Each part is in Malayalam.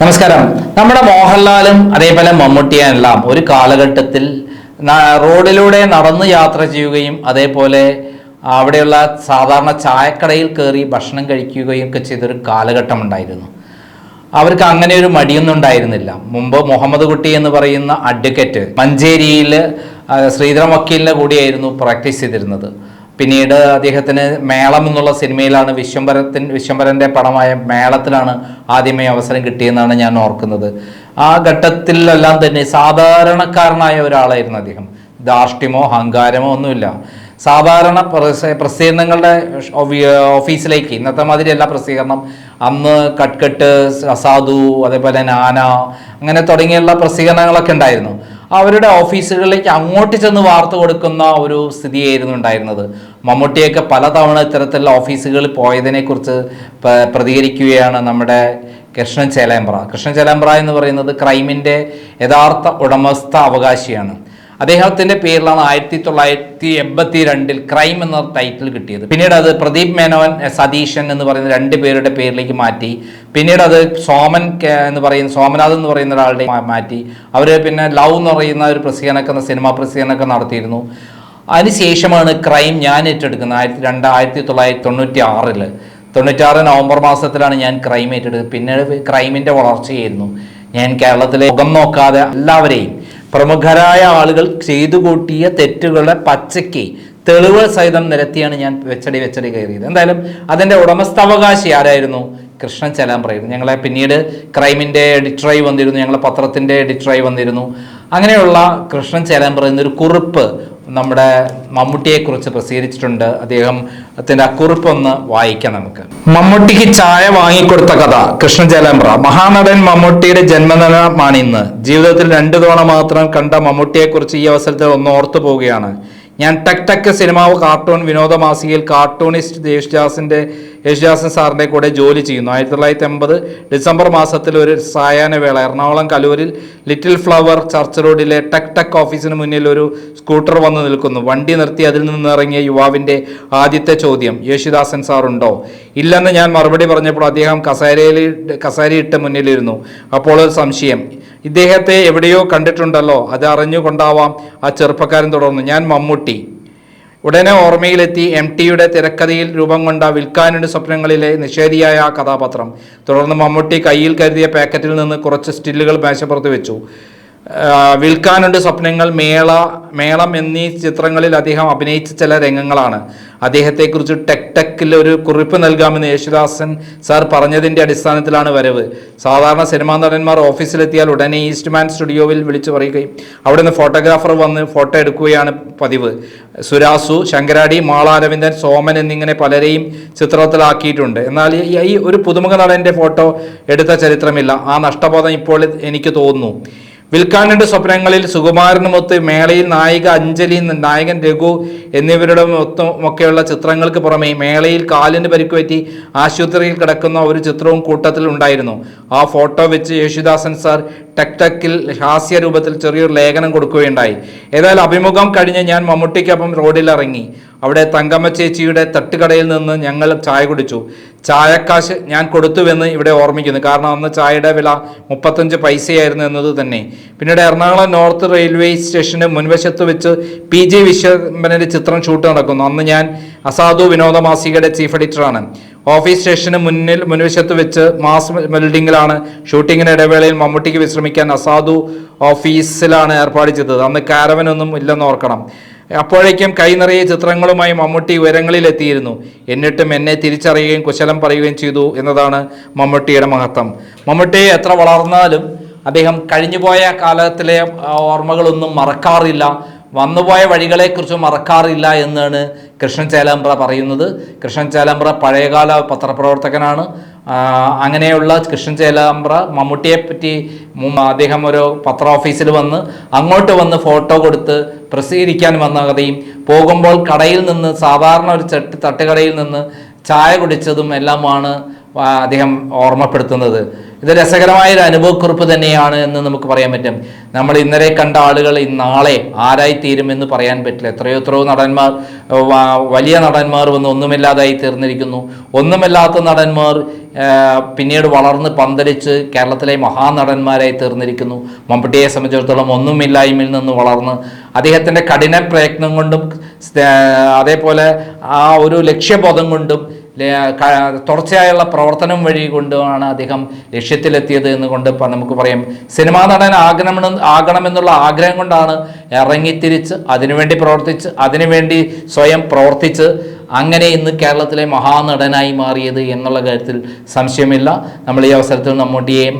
നമസ്കാരം. നമ്മുടെ മോഹൻലാലും അതേപോലെ മമ്മൂട്ടിയെല്ലാം ഒരു കാലഘട്ടത്തിൽ റോഡിലൂടെ നടന്ന് യാത്ര ചെയ്യുകയും അതേപോലെ അവിടെയുള്ള സാധാരണ ചായക്കടയിൽ കയറി ഭക്ഷണം കഴിക്കുകയും ഒക്കെ ചെയ്തൊരു കാലഘട്ടം ഉണ്ടായിരുന്നു അവർക്ക് അങ്ങനെ ഒരു മടിയൊന്നും ഉണ്ടായിരുന്നില്ല. മുമ്പ് മുഹമ്മദ് കുട്ടി എന്ന് പറയുന്ന അഡ്വക്കേറ്റ് മഞ്ചേരിയിൽ ശ്രീധര വക്കീലിന്റെ കൂടിയായിരുന്നു പ്രാക്ടീസ് ചെയ്തിരുന്നത്. പിന്നീട് അദ്ദേഹത്തിന് മേളം എന്നുള്ള സിനിമയിലാണ് വിശ്വംഭരത്തിൻ വിശ്വംഭരന്റെ പടമായ മേളത്തിലാണ് ആദ്യമേ അവസരം കിട്ടിയെന്നാണ് ഞാൻ ഓർക്കുന്നത്. ആ ഘട്ടത്തിലെല്ലാം തന്നെ സാധാരണക്കാരനായ ഒരാളായിരുന്നു അദ്ദേഹം. ധാർഷ്ട്യമോ അഹങ്കാരമോ ഒന്നുമില്ല. സാധാരണ പ്രസ- പ്രസിദ്ധീകരണങ്ങളുടെ ഓഫീസിലേക്ക് ഇന്നത്തെ മാതിരിയല്ല പ്രസിദ്ധീകരണം. അന്ന് കട്ട്കട്ട് അസാധു അതേപോലെ നാന അങ്ങനെ തുടങ്ങിയുള്ള പ്രസിദ്ധീകരണങ്ങളൊക്കെ ഉണ്ടായിരുന്നു. അവരുടെ ഓഫീസുകളിലേക്ക് അങ്ങോട്ട് ചെന്ന് വാർത്ത കൊടുക്കുന്ന ഒരു സ്ഥിതിയായിരുന്നു ഉണ്ടായിരുന്നത്. മമ്മൂട്ടിയൊക്കെ പലതവണ ഇത്തരത്തിലുള്ള ഓഫീസുകളിൽ പോയതിനെക്കുറിച്ച് പ്രതികരിക്കുകയാണ് നമ്മുടെ കൃഷ്ണൻ ചേലേമ്പ്ര. കൃഷ്ണൻ ചേലേമ്പ്ര എന്ന് പറയുന്നത് ക്രൈമിന്റെ യഥാർത്ഥ ഉടമസ്ഥ അവകാശിയാണ്. അദ്ദേഹത്തിന്റെ പേരിലാണ് ആയിരത്തി തൊള്ളായിരത്തി എൺപത്തി രണ്ടിൽ ക്രൈം എന്ന ടൈറ്റിൽ കിട്ടിയത്. പിന്നീട് അത് പ്രദീപ് മേനോൻ സതീശൻ എന്ന് പറയുന്ന രണ്ട് പേരുടെ പേരിലേക്ക് മാറ്റി. പിന്നീട് അത് സോമൻ എന്ന് പറയുന്ന സോമനാഥ് എന്ന് പറയുന്ന ഒരാളുടെ മാറ്റി. അവർ പിന്നെ ലവ് എന്ന് പറയുന്ന ഒരു പ്രസിദ്ധനൊക്കെ സിനിമാ പ്രസിദ്ധീകരണമൊക്കെ നടത്തിയിരുന്നു. അതിനുശേഷമാണ് ക്രൈം ഞാൻ ഏറ്റെടുക്കുന്നത്. ആയിരത്തി രണ്ട് ആയിരത്തി തൊള്ളായിരത്തി തൊണ്ണൂറ്റി ആറിൽ തൊണ്ണൂറ്റാറ് നവംബർ മാസത്തിലാണ് ഞാൻ ക്രൈം ഏറ്റെടുത്തത്. പിന്നീട് ക്രൈമിന്റെ വളർച്ചയായിരുന്നു. ഞാൻ കേരളത്തിലെ മുഖം നോക്കാതെ എല്ലാവരെയും പ്രമുഖരായ ആളുകൾ ചെയ്തു കൂട്ടിയ തെറ്റുകളുടെ പച്ചയ്ക്ക് തെളിവ് സഹിതം നിരത്തിയാണ് ഞാൻ വെച്ചടി വെച്ചടി കയറിയത്. എന്തായാലും അതിന്റെ ഉടമസ്ഥാവകാശി ആരായിരുന്നു? കൃഷ്ണൻ ചെലാമ്പ്രയായിരുന്നു ഞങ്ങളെ പിന്നീട് ക്രൈമിന്റെ എഡിറ്ററായി വന്നിരുന്നു. ഞങ്ങളെ പത്രത്തിന്റെ എഡിറ്ററായി വന്നിരുന്നു. അങ്ങനെയുള്ള കൃഷ്ണൻ ചേലാമ്പ്ര എന്നൊരു കുറിപ്പ് നമ്മുടെ മമ്മൂട്ടിയെക്കുറിച്ച് പ്രസിദ്ധീകരിച്ചിട്ടുണ്ട്. അദ്ദേഹം കുറിപ്പ് ഒന്ന് വായിക്കാം നമുക്ക്. മമ്മൂട്ടിക്ക് ചായ വാങ്ങിക്കൊടുത്ത കഥ കൃഷ്ണ ചേലാമ്പ്ര മഹാനടൻ മമ്മൂട്ടിയുടെ ജന്മദിനമാണിന്ന് ജീവിതത്തിൽ രണ്ടു തവണ മാത്രം കണ്ട മമ്മൂട്ടിയെക്കുറിച്ച് ഈ അവസരത്തിൽ ഒന്ന് ഓർത്തു പോവുകയാണ്. ഞാൻ ടക് ടക് സിനിമ കാർട്ടൂൺ വിനോദ മാസികയിൽ കാർട്ടൂണിസ്റ്റ് യേശുദാസിന്റെ യേശുദാസൻ സാറിന്റെ കൂടെ ജോലി ചെയ്യുന്നു. ആയിരത്തി തൊള്ളായിരത്തി എൺപത് ഡിസംബർ മാസത്തിൽ ഒരു സായാഹ്ന വേള. എറണാകുളം കലൂരിൽ ലിറ്റിൽ ഫ്ലവർ ചർച്ച് റോഡിലെ ടെക് ടെക് ഓഫീസിന് മുന്നിൽ ഒരു സ്കൂട്ടർ വന്ന് നിൽക്കുന്നു. വണ്ടി നിർത്തി അതിൽ നിന്ന് ഇറങ്ങിയ യുവാവിന്റെ ആദ്യത്തെ ചോദ്യം യേശുദാസൻ സാറുണ്ടോ ഇല്ലെന്ന് ഞാൻ മറുപടി പറഞ്ഞപ്പോൾ അദ്ദേഹം കസേരയിൽ കസേരയിട്ട് മുന്നിലിരുന്നു. അപ്പോൾ ഒരു സംശയം ഇദ്ദേഹത്തെ എവിടെയോ കണ്ടിട്ടുണ്ടല്ലോ. അത് അറിഞ്ഞുകൊണ്ടാവാം ആ ചെറുപ്പക്കാരൻ തുടർന്നു. ഞാൻ മമ്മൂട്ടി. ഉടനെ ഓർമ്മയിലെത്തി എം ടിയുടെ തിരക്കഥയിൽ രൂപം കൊണ്ട വിൽക്കാനുണ്ട് സ്വപ്നങ്ങളിലെ നിഷേധിയായ കഥാപാത്രം. തുടർന്ന് മമ്മൂട്ടി കയ്യിൽ കരുതിയ പാക്കറ്റിൽ നിന്ന് കുറച്ച് സ്റ്റില്ലുകൾ മേശപ്പുറത്ത് വെച്ചു. വിൽക്കാനുണ്ട് സ്വപ്നങ്ങൾ മേള മേളം എന്നീ ചിത്രങ്ങളിൽ അദ്ദേഹം അഭിനയിച്ച ചില രംഗങ്ങളാണ്. അദ്ദേഹത്തെക്കുറിച്ച് ടെക് ടെക്കിൽ ഒരു കുറിപ്പ് നൽകാമെന്ന് യേശുദാസൻ സാർ പറഞ്ഞതിന്റെ അടിസ്ഥാനത്തിലാണ് വരവ്. സാധാരണ സിനിമാ നടന്മാർ ഓഫീസിലെത്തിയാൽ ഉടനെ ഈസ്റ്റ്മാൻ സ്റ്റുഡിയോയിൽ വിളിച്ചു പറയുകയും അവിടെ നിന്ന് ഫോട്ടോഗ്രാഫർ വന്ന് ഫോട്ടോ എടുക്കുകയാണ് പതിവ്. സുരാസു ശങ്കരാടി മാള അരവിന്ദൻ സോമൻ എന്നിങ്ങനെ പലരെയും ചിത്രത്തിലാക്കിയിട്ടുണ്ട്. എന്നാൽ ഈ ഒരു പുതുമുഖ നടന്റെ ഫോട്ടോ എടുത്ത ചരിത്രമില്ല. ആ നഷ്ടബോധം ഇപ്പോൾ എനിക്ക് തോന്നുന്നു. വിൽക്കാനുണ്ട് സ്വപ്നങ്ങളിൽ സുകുമാരനുമൊത്ത് മേളയിൽ നായിക അഞ്ജലി നായകൻ രഘു എന്നിവരുടെ ഒക്കെയുള്ള ചിത്രങ്ങൾക്ക് പുറമെ മേളയിൽ കാലിന് പരിക്കുപറ്റി ആശുപത്രിയിൽ കിടക്കുന്ന ഒരു ചിത്രവും കൂട്ടത്തിൽ ഉണ്ടായിരുന്നു. ആ ഫോട്ടോ വെച്ച് യേശുദാസൻ സാർ ടെക്ടക്കിൽ ഹാസ്യ രൂപത്തിൽ ചെറിയൊരു ലേഖനം കൊടുക്കുകയുണ്ടായി. ഏതായാലും അഭിമുഖം കഴിഞ്ഞ് ഞാൻ മമ്മൂട്ടിക്കൊപ്പം റോഡിൽ ഇറങ്ങി അവിടെ തങ്കമ്മ ചേച്ചിയുടെ തട്ടുകടയിൽ നിന്ന് ഞങ്ങൾ ചായ കുടിച്ചു. ചായക്കാശ് ഞാൻ കൊടുത്തുവെന്ന് ഇവിടെ ഓർമ്മിക്കുന്നു. കാരണം അന്ന് ചായയുടെ വില മുപ്പത്തഞ്ച് പൈസയായിരുന്നു എന്നത് തന്നെ. പിന്നീട് എറണാകുളം നോർത്ത് റെയിൽവേ സ്റ്റേഷന് മുൻവശത്ത് വെച്ച് പി ജി വിശ്വംബരന്റെ ചിത്രം ഷൂട്ട് നടക്കുന്നു. അന്ന് ഞാൻ അസാധു വിനോദ മാസികയുടെ ചീഫ് എഡിറ്ററാണ്. ഓഫീസ് സ്റ്റേഷന് മുന്നിൽ മുൻവശത്ത് വെച്ച് മാസ് ബിൽഡിങ്ങിലാണ് ഷൂട്ടിങ്ങിന് ഇടവേളയിൽ മമ്മൂട്ടിക്ക് വിശ്രമിക്കാൻ അസാധു ഓഫീസിലാണ് ഏർപ്പാട് ചെയ്തത്. അന്ന് കാരവനൊന്നും ഇല്ലെന്ന് ഓർക്കണം. അപ്പോഴേക്കും കൈ നിറയെ ചിത്രങ്ങളുമായി മമ്മൂട്ടി ഉയരങ്ങളിലെത്തിയിരുന്നു. എന്നിട്ടും എന്നെ തിരിച്ചറിയുകയും കുശലം പറയുകയും ചെയ്തു എന്നതാണ് മമ്മൂട്ടിയുടെ മഹത്വം. മമ്മൂട്ടി എത്ര വളർന്നാലും അദ്ദേഹം കഴിഞ്ഞുപോയ കാലത്തിലെ ഓർമ്മകളൊന്നും മറക്കാറില്ല. വന്നുപോയ വഴികളെക്കുറിച്ച് മറക്കാറില്ല എന്നാണ് കൃഷ്ണൻ ചേലാമ്പ്ര പറയുന്നത്. കൃഷ്ണൻ ചേലാമ്പ്ര പഴയകാല പത്രപ്രവർത്തകനാണ്. അങ്ങനെയുള്ള കൃഷ്ണൻ ചേലാമ്പ്ര മമ്മൂട്ടിയെ പറ്റി അദ്ദേഹം ഒരു പത്ര ഓഫീസിൽ വന്ന് അങ്ങോട്ട് വന്ന് ഫോട്ടോ കൊടുത്ത് പ്രസിദ്ധീകരിക്കാൻ വന്ന കഥയും പോകുമ്പോൾ കടയിൽ നിന്ന് സാധാരണ ഒരു ചട്ട് തട്ടുകടയിൽ നിന്ന് ചായ കുടിച്ചതും എല്ലാമാണ് അദ്ദേഹം ഓർമ്മപ്പെടുത്തുന്നത്. ഇത് രസകരമായ ഒരു അനുഭവക്കുറിപ്പ് തന്നെയാണ് എന്ന് നമുക്ക് പറയാൻ പറ്റും. നമ്മൾ ഇന്നലെ കണ്ട ആളുകൾ നാളെ ആരായി തീരുമെന്ന് പറയാൻ പറ്റില്ല. എത്രയോ എത്രയോ നടന്മാർ വലിയ നടന്മാർ വന്ന് ഒന്നുമില്ലാതായി തീർന്നിരിക്കുന്നു. ഒന്നുമില്ലാത്ത നടന്മാർ പിന്നീട് വളർന്ന് പന്തലിച്ച് കേരളത്തിലെ മഹാനടന്മാരായി തീർന്നിരിക്കുന്നു. മമ്മൂട്ടിയെ സംബന്ധിച്ചിടത്തോളം ഒന്നുമില്ലായ്മയിൽ നിന്ന് വളർന്ന് അദ്ദേഹത്തിന്റെ കഠിന പ്രയത്നം കൊണ്ടും അതേപോലെ ആ ഒരു ലക്ഷ്യബോധം കൊണ്ടും തുടർച്ചയായുള്ള പ്രവർത്തനം വഴി കൊണ്ടുമാണ് അദ്ദേഹം ലക്ഷ്യത്തിലെത്തിയത് എന്ന് കൊണ്ട് നമുക്ക് പറയാം. സിനിമാ നടൻ ആകണമെന്ന് ആകണമെന്നുള്ള ആഗ്രഹം കൊണ്ടാണ് ഇറങ്ങിത്തിരിച്ച് അതിനുവേണ്ടി പ്രവർത്തിച്ച് അതിനുവേണ്ടി സ്വയം പ്രവർത്തിച്ച് അങ്ങനെ ഇന്ന് കേരളത്തിലെ മഹാനടനായി മാറിയത് എന്നുള്ള കാര്യത്തിൽ സംശയമില്ല. നമ്മൾ ഈ അവസരത്തിൽ മമ്മൂട്ടിയെയും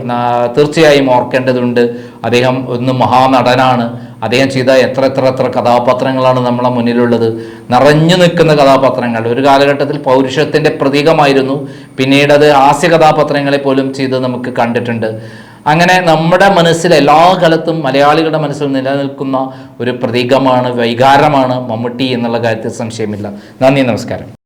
തീർച്ചയായും ഓർക്കേണ്ടതുണ്ട്. അദ്ദേഹം ഒന്ന് മഹാനടനാണ്. അദ്ദേഹം ചെയ്ത എത്ര എത്ര എത്ര കഥാപാത്രങ്ങളാണ് നമ്മളെ മുന്നിലുള്ളത്. നിറഞ്ഞു നിൽക്കുന്ന കഥാപാത്രങ്ങൾ. ഒരു കാലഘട്ടത്തിൽ പൗരുഷത്തിന്റെ പ്രതീകമായിരുന്നു. പിന്നീട് അത് ഹാസ്യ കഥാപാത്രങ്ങളെ പോലും ചെയ്ത് നമുക്ക് കണ്ടിട്ടുണ്ട്. അങ്ങനെ നമ്മുടെ മനസ്സിൽ എല്ലാ കാലത്തും മലയാളികളുടെ മനസ്സിൽ നിലനിൽക്കുന്ന ഒരു പ്രതീകമാണ് വൈകാരമാണ് മമ്മൂട്ടി എന്നുള്ള കാര്യത്തിൽ സംശയമില്ല. നന്ദി നമസ്കാരം.